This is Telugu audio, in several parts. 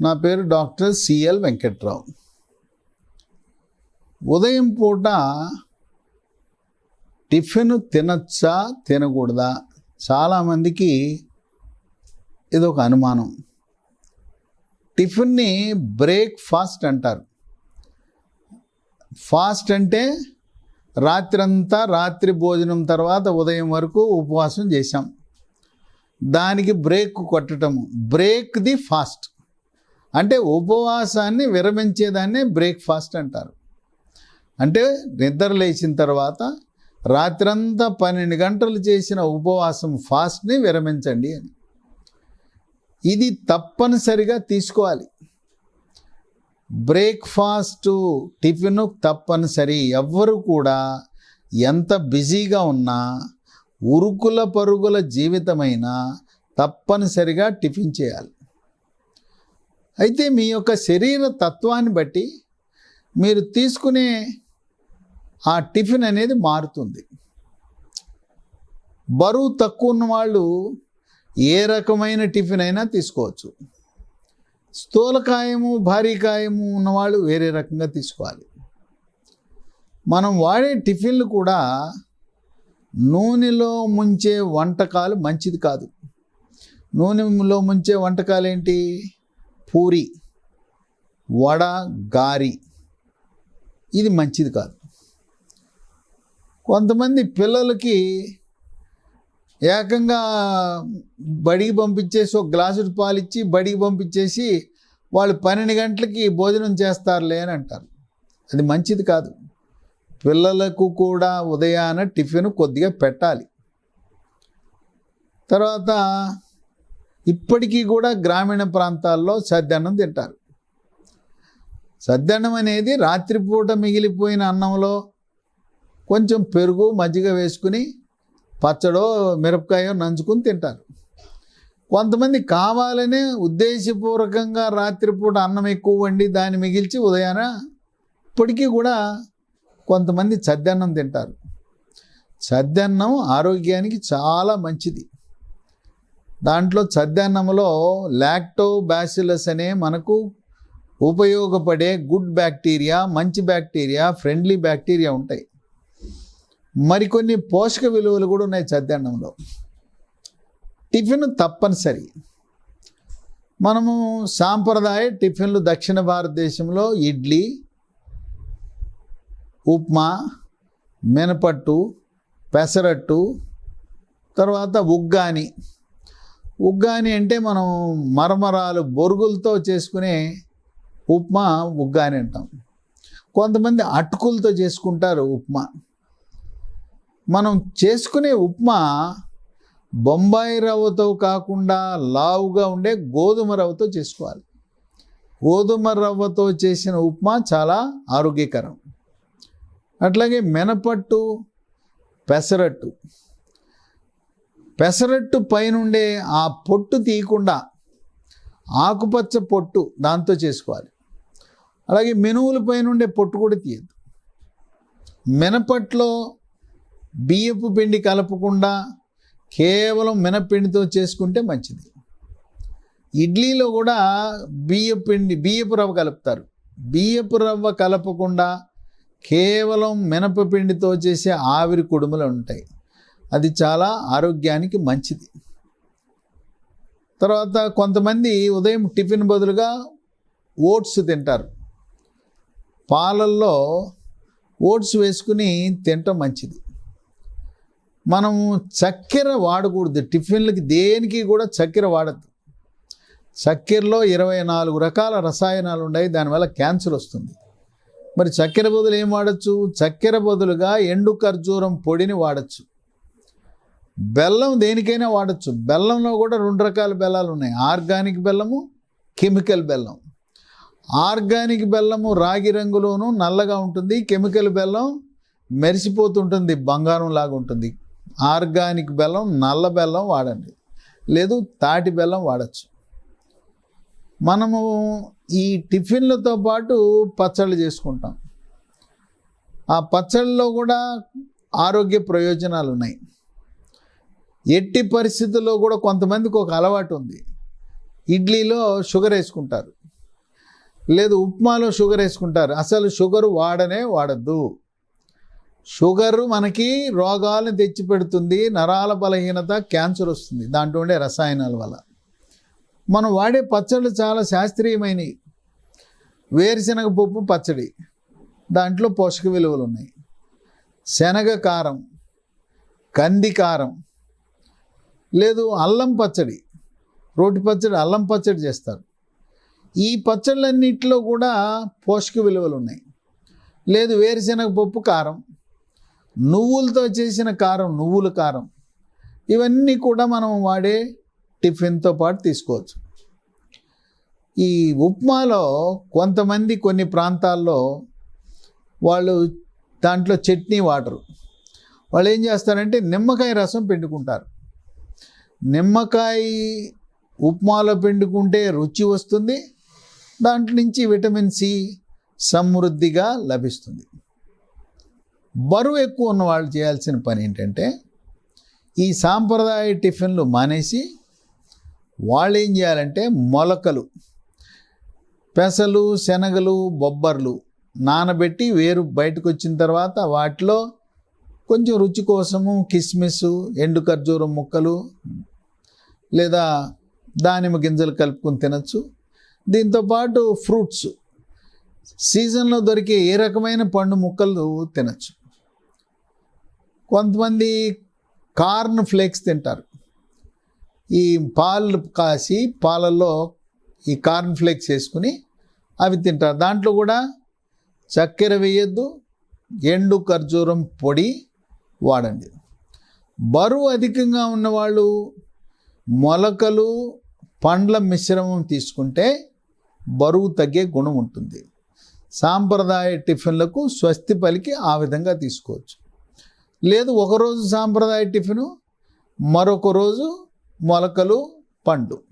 నా పేరు డాక్టర్ సిఎల్ వెంకట్రావు. ఉదయం పూట టిఫిన్ తినచ్చా తినకూడదా? చాలామందికి ఇది ఒక అనుమానం. టిఫిన్ని బ్రేక్ఫాస్ట్ అంటారు. ఫాస్ట్ అంటే రాత్రంతా రాత్రి భోజనం తర్వాత ఉదయం వరకు ఉపవాసం చేశాం. దానికి బ్రేక్ కొట్టడం బ్రేక్ ది ఫాస్ట్. అంటే ఉపవాసాన్ని విరమించేదాన్నే బ్రేక్ఫాస్ట్ అంటారు. అంటే నిద్ర లేచిన తర్వాత రాత్రంతా పన్నెండు గంటలు చేసిన ఉపవాసం ఫాస్ట్ని విరమించండి అని. ఇది తప్పనిసరిగా తీసుకోవాలి. బ్రేక్ఫాస్ట్ టిఫిన్ తప్పనిసరి. ఎవ్వరు కూడా ఎంత బిజీగా ఉన్నా ఉరుకుల పరుగుల జీవితమైనా తప్పనిసరిగా టిఫిన్ చేయాలి. అయితే మీ యొక్క శరీర తత్వాన్ని బట్టి మీరు తీసుకునే ఆ టిఫిన్ అనేది మారుతుంది. బరువు తక్కువ ఉన్న వాళ్ళు ఏ రకమైన టిఫిన్ అయినా తీసుకోవచ్చు. స్థూలకాయము భారీకాయము ఉన్నవాళ్ళు వేరే రకంగా తీసుకోవాలి. మనం వాడే టిఫిన్లు కూడా నూనెలో ముంచే వంటకాలు మంచిది కాదు. నూనెలో ముంచే వంటకాలు ఏంటి? పూరి వడ గారి. ఇది మంచిది కాదు. కొంతమంది పిల్లలకి ఏకంగా బడికి పంపించేసి ఒక గ్లాసుడు పాలు ఇచ్చి బడికి పంపించేసి వాళ్ళు పన్నెండు గంటలకి భోజనం చేస్తారులే అని అంటారు. అది మంచిది కాదు. పిల్లలకు కూడా ఉదయాన టిఫిన్ కొద్దిగా పెట్టాలి. తర్వాత ఇప్పటికీ కూడా గ్రామీణ ప్రాంతాల్లో సద్దన్నం తింటారు. సద్దన్నం అనేది రాత్రిపూట మిగిలిపోయిన అన్నంలో కొంచెం పెరుగు మజ్జిగ వేసుకుని పచ్చడో మిరపకాయో నంచుకుని తింటారు. కొంతమంది కావాలనే ఉద్దేశపూర్వకంగా రాత్రిపూట అన్నం ఎక్కువ వండి దాన్ని మిగిల్చి ఉదయాన ఇప్పటికీ కూడా కొంతమంది సద్దన్నం తింటారు. సద్దన్నం ఆరోగ్యానికి చాలా మంచిది. దాంట్లో సద్దన్నంలో లాక్టోబాసిలస్ అనే మనకు ఉపయోగపడే గుడ్ బ్యాక్టీరియా మంచి బ్యాక్టీరియా ఫ్రెండ్లీ బ్యాక్టీరియా ఉంటాయి. మరికొన్ని పోషక విలువలు కూడా ఉన్నాయి సద్దన్నంలో టిఫిన్ తప్పనిసరి. మనము సాంప్రదాయ టిఫిన్లు దక్షిణ భారతదేశంలో ఇడ్లీ ఉప్మా మినపట్టు పెసరట్టు తర్వాత ఉగ్గాని. ఉగ్గాని అంటే మనం మరమరాలు బొరుగులతో చేసుకునే ఉప్మా ఉగ్గాని అంటాం. కొంతమంది అటుకులతో చేసుకుంటారు ఉప్మా. మనం చేసుకునే ఉప్మా బొంబాయి రవ్వతో కాకుండా లావుగా ఉండే గోధుమ రవ్వతో చేసుకోవాలి. గోధుమ రవ్వతో చేసిన ఉప్మా చాలా ఆరోగ్యకరం. అట్లాగే మినపట్టు పెసరట్టు పెసరట్టు పైనుండే ఆ పొట్టు తీయకుండా ఆకుపచ్చ పొట్టు దాంతో చేసుకోవాలి. అలాగే మినువుల పైనుండే పొట్టు కూడా తీయద్దు. మినపట్లో బియ్యపు పిండి కలపకుండా కేవలం మినపిండితో చేసుకుంటే మంచిది. ఇడ్లీలో కూడా బియ్యపు పిండి బియ్యపు రవ్వ కలుపుతారు. బియ్యపు రవ్వ కలపకుండా కేవలం మినపపిండితో చేసే ఆవిరి కుడుములు ఉంటాయి. అది చాలా ఆరోగ్యానికి మంచిది. తర్వాత కొంతమంది ఉదయం టిఫిన్ బదులుగా ఓట్స్ తింటారు. పాలల్లో ఓట్స్ వేసుకుని తినటం మంచిది. మనం చక్కెర వాడకూడదు. టిఫిన్లకి దేనికి కూడా చక్కెర వాడద్దు. చక్కెరలో ఇరవై నాలుగు రకాల రసాయనాలు ఉన్నాయి. దానివల్ల క్యాన్సర్ వస్తుంది. మరి చక్కెర బదులు ఏం వాడచ్చు? చక్కెర బదులుగా ఎండు ఖర్జూరం పొడిని వాడచ్చు. బెల్లం దేనికైనా వాడచ్చు. బెల్లంలో కూడా రెండు రకాల బెల్లాలు ఉన్నాయి. ఆర్గానిక్ బెల్లము కెమికల్ బెల్లం. ఆర్గానిక్ బెల్లము రాగి రంగులోను నల్లగా ఉంటుంది. కెమికల్ బెల్లం మెరిసిపోతుంటుంది బంగారం లాగా ఉంటుంది. ఆర్గానిక్ బెల్లం నల్ల బెల్లం వాడండి. లేదు తాటి బెల్లం వాడచ్చు. మనము ఈ టిఫిన్లతో పాటు పచ్చళ్ళు చేసుకుంటాం. ఆ పచ్చళ్ళలో కూడా ఆరోగ్య ప్రయోజనాలు ఉన్నాయి ఎట్టి పరిస్థితుల్లో కూడా కొంతమందికి ఒక అలవాటు ఉంది. ఇడ్లీలో షుగర్ వేసుకుంటారు. లేదు ఉప్మాలో షుగర్ వేసుకుంటారు. అసలు షుగర్ వాడనే వాడద్దు. షుగర్ మనకి రోగాలను తెచ్చిపెడుతుంది నరాల బలహీనత క్యాన్సర్ వస్తుంది. దాంట్లో ఉండే రసాయనాల వల్ల. మనం వాడే పచ్చళ్ళు చాలా శాస్త్రీయమైనవి వేరుశనగ పప్పు పచ్చడి. దాంట్లో పోషక విలువలు ఉన్నాయి. శనగ కారం కంది కారం లేదు అల్లం పచ్చడి. రోటి పచ్చడి అల్లం పచ్చడి చేస్తారు. ఈ పచ్చళ్ళన్నింటిలో కూడా పోషక విలువలు ఉన్నాయి. లేదు వేరుశనగ పప్పు కారం నువ్వులతో చేసిన కారం నువ్వుల కారం ఇవన్నీ కూడా మనం వాడే టిఫిన్తో పాటు తీసుకోవచ్చు. ఈ ఉప్మాలో కొంతమంది కొన్ని ప్రాంతాల్లో వాళ్ళు దాంట్లో చట్నీ వాటరు వాళ్ళు ఏం చేస్తారంటే నిమ్మకాయ రసం పిండుకుంటారు. నిమ్మకాయ ఉప్మాలో పిండుకుంటే రుచి వస్తుంది. దాంట్లో నుంచి విటమిన్ సి సమృద్ధిగా లభిస్తుంది. బరువు ఎక్కువ ఉన్న వాళ్ళు చేయాల్సిన పని ఏంటంటే ఈ సాంప్రదాయ టిఫిన్లు మానేసి వాళ్ళు ఏం చేయాలంటే మొలకలు పెసలు శనగలు బొబ్బర్లు నానబెట్టి వేరు బయటకు వచ్చిన తర్వాత వాటిలో కొంచెం రుచి కోసము కిస్మిస్ ఎండు ఖర్జూరం ముక్కలు లేదా దానిమ్మ గింజలు కలుపుకొని తినచ్చు. దీంతోపాటు ఫ్రూట్స్. సీజన్లో దొరికే ఏ రకమైన పండు ముక్కలు తినచ్చు. కొంతమంది కార్న్ ఫ్లేక్స్ తింటారు. ఈ పాలు కాసి పాలల్లో ఈ కార్న్ ఫ్లేక్స్ వేసుకుని అవి తింటారు. దాంట్లో కూడా చక్కెర వేయద్దు ఎండు ఖర్జూరం పొడి వాడండి. బరువు అధికంగా ఉన్నవాళ్ళు మొలకలు పండ్ల మిశ్రమం తీసుకుంటే బరువు తగ్గే గుణం ఉంటుంది. సాంప్రదాయ టిఫిన్లకు స్వస్తి పలికి ఆ విధంగా తీసుకోవచ్చు. లేదు ఒకరోజు సాంప్రదాయ టిఫిను మరొక రోజు మొలకలు పండు.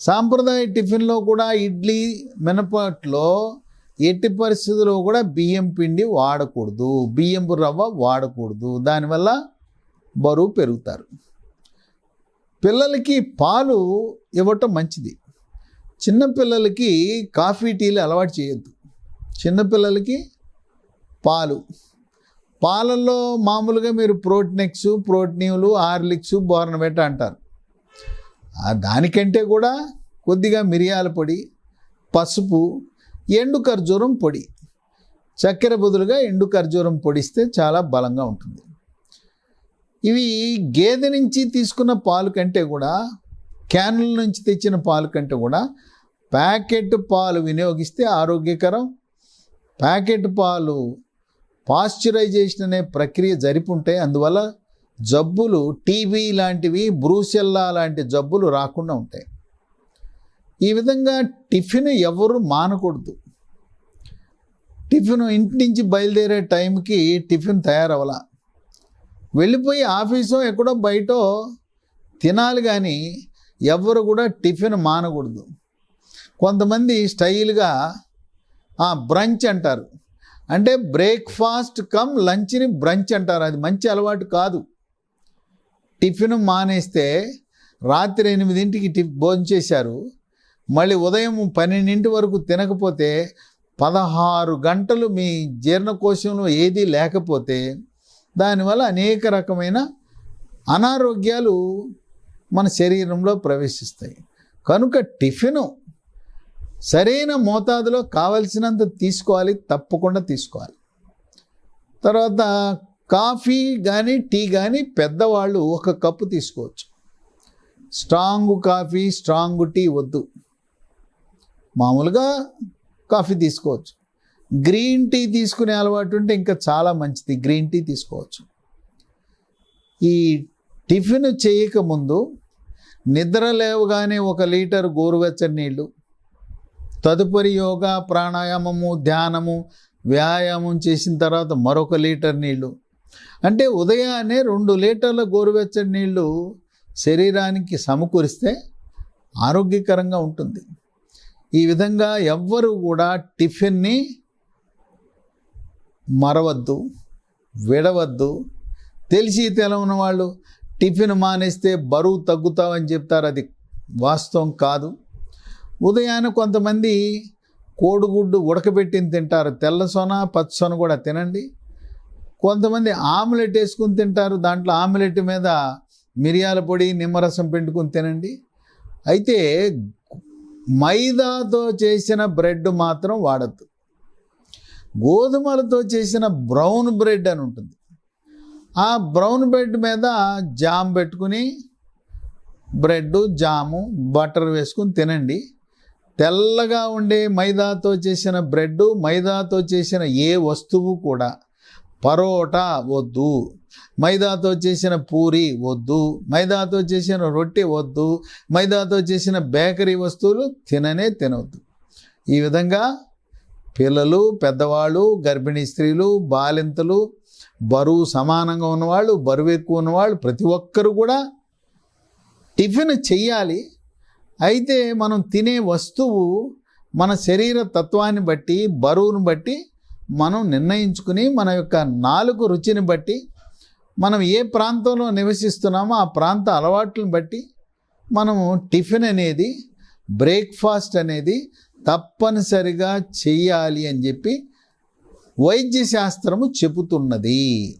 సాంప్రదాయ టిఫిన్లో కూడా ఇడ్లీ మినపట్లో ఎట్టి పరిస్థితుల్లో కూడా బియ్యం పిండి వాడకూడదు. బియ్యం రవ్వ వాడకూడదు. దానివల్ల బరువు పెరుగుతారు. పిల్లలకి పాలు ఇవ్వటం మంచిది. చిన్నపిల్లలకి కాఫీ టీలు అలవాటు చేయొద్దు. చిన్నపిల్లలకి పాలు. పాలల్లో మామూలుగా మీరు ప్రోటీనెక్స్ ప్రోటీన్లు హార్లిక్స్ బోర్నబెట్ట అంటారు. దానికంటే కూడా కొద్దిగా మిరియాల పొడి పసుపు ఎండు ఖర్జూరం పొడి. చక్కెర బదులుగా ఎండు ఖర్జూరం పొడిస్తే చాలా బలంగా ఉంటుంది. ఇవి గేదె నుంచి తీసుకున్న పాలు కంటే కూడా క్యాన్ల నుంచి తెచ్చిన పాలు కంటే కూడా ప్యాకెట్ పాలు వినియోగిస్తే ఆరోగ్యకరం. ప్యాకెట్ పాలు పాశ్చరైజేషన్ అనే ప్రక్రియ జరిపుంటే అందువల్ల జబ్బులు టీబీ లాంటివి బ్రూసెల్లా లాంటి జబ్బులు రాకుండా ఉంటాయి. ఈ విధంగా టిఫిన్ ఎవరు మానకూడదు. టిఫిన్ ఇంటి నుంచి బయలుదేరే టైంకి టిఫిన్ తయారవ్వాల. వెళ్ళిపోయి ఆఫీసో ఎక్కడో బయటో తినాలి కానీ ఎవరు కూడా టిఫిన్ మానకూడదు. కొంతమంది స్టైల్గా బ్రంచ్ అంటారు. అంటే బ్రేక్ఫాస్ట్ కమ్ లంచ్ని బ్రంచ్ అంటారు. అది మంచి అలవాటు కాదు. టిఫిన్ మానేస్తే రాత్రి ఎనిమిదింటికి టిఫ్ భోజనం చేశారు మళ్ళీ ఉదయం పన్నెండింటి వరకు తినకపోతే పదహారు గంటలు మీ జీర్ణకోశంలో ఏదీ లేకపోతే దానివల్ల అనేక రకమైన అనారోగ్యాలు మన శరీరంలో ప్రవేశిస్తాయి. కనుక టిఫిను సరైన మోతాదులో కావలసినంత తీసుకోవాలి తప్పకుండా తీసుకోవాలి. తర్వాత కాఫీ కానీ టీ కానీ పెద్దవాళ్ళు ఒక కప్పు తీసుకోవచ్చు. స్ట్రాంగ్ కాఫీ స్ట్రాంగ్ టీ వద్దు. మామూలుగా కాఫీ తీసుకోవచ్చు. గ్రీన్ టీ తీసుకునే అలవాటు ఉంటే ఇంకా చాలా మంచిది. గ్రీన్ టీ తీసుకోవచ్చు. ఈ టిఫిన్ చేయకముందు నిద్ర లేవగానే ఒక లీటర్ గోరువెచ్చని నీళ్ళు తదుపరి యోగా ప్రాణాయామము ధ్యానము వ్యాయామం చేసిన తర్వాత మరొక లీటర్ నీళ్ళు. అంటే ఉదయాన్నే రెండు లీటర్ల గోరువెచ్చని నీళ్ళు శరీరానికి సమకూరిస్తే ఆరోగ్యకరంగా ఉంటుంది. ఈ విధంగా ఎవ్వరు కూడా టిఫిన్ని మరవద్దు విడవద్దు. తెలిసి తెలవని వాళ్ళు టిఫిన్ మానేస్తే బరువు తగ్గుతావని చెప్తారు అది వాస్తవం కాదు. ఉదయాన్నే కొంతమంది కోడిగుడ్డు ఉడకబెట్టిన తింటారు తెల్ల సొన పచ్చసొన కూడా తినండి. కొంతమంది ఆమ్లెట్ వేసుకుని తింటారు దాంట్లో ఆమ్లెట్ మీద మిరియాల పొడి నిమ్మరసం పిండుకుని తినండి. అయితే మైదాతో చేసిన బ్రెడ్ మాత్రం వాడద్దు. గోధుమలతో చేసిన బ్రౌన్ బ్రెడ్ అని ఉంటుంది. ఆ బ్రౌన్ బ్రెడ్ మీద జామ్ పెట్టుకుని బ్రెడ్ జాము బటర్ వేసుకుని తినండి. తెల్లగా ఉండే మైదాతో చేసిన బ్రెడ్ మైదాతో చేసిన ఏ వస్తువు కూడా పరోటా వద్దు. మైదాతో చేసిన పూరి వద్దు మైదాతో చేసిన రొట్టె వద్దు మైదాతో చేసిన బేకరీ వస్తువులు తిననే తినవద్దు ఈ విధంగా పిల్లలు పెద్దవాళ్ళు గర్భిణీ స్త్రీలు బాలింతలు బరువు సమానంగా ఉన్నవాళ్ళు బరువు ఎక్కువ ఉన్నవాళ్ళు ప్రతి ఒక్కరు కూడా టిఫిన్ చెయ్యాలి. అయితే మనం తినే వస్తువు మన శరీర తత్వాన్ని బట్టి బరువును బట్టి మనం నిర్ణయించుకుని మన యొక్క నాలుగు రుచిని బట్టి మనం ఏ ప్రాంతంలో నివసిస్తున్నామో ఆ ప్రాంత అలవాట్లను బట్టి మనము టిఫిన్ అనేది బ్రేక్ఫాస్ట్ అనేది తప్పనిసరిగా చెయ్యాలి అని చెప్పి వైద్య శాస్త్రము చెబుతున్నది.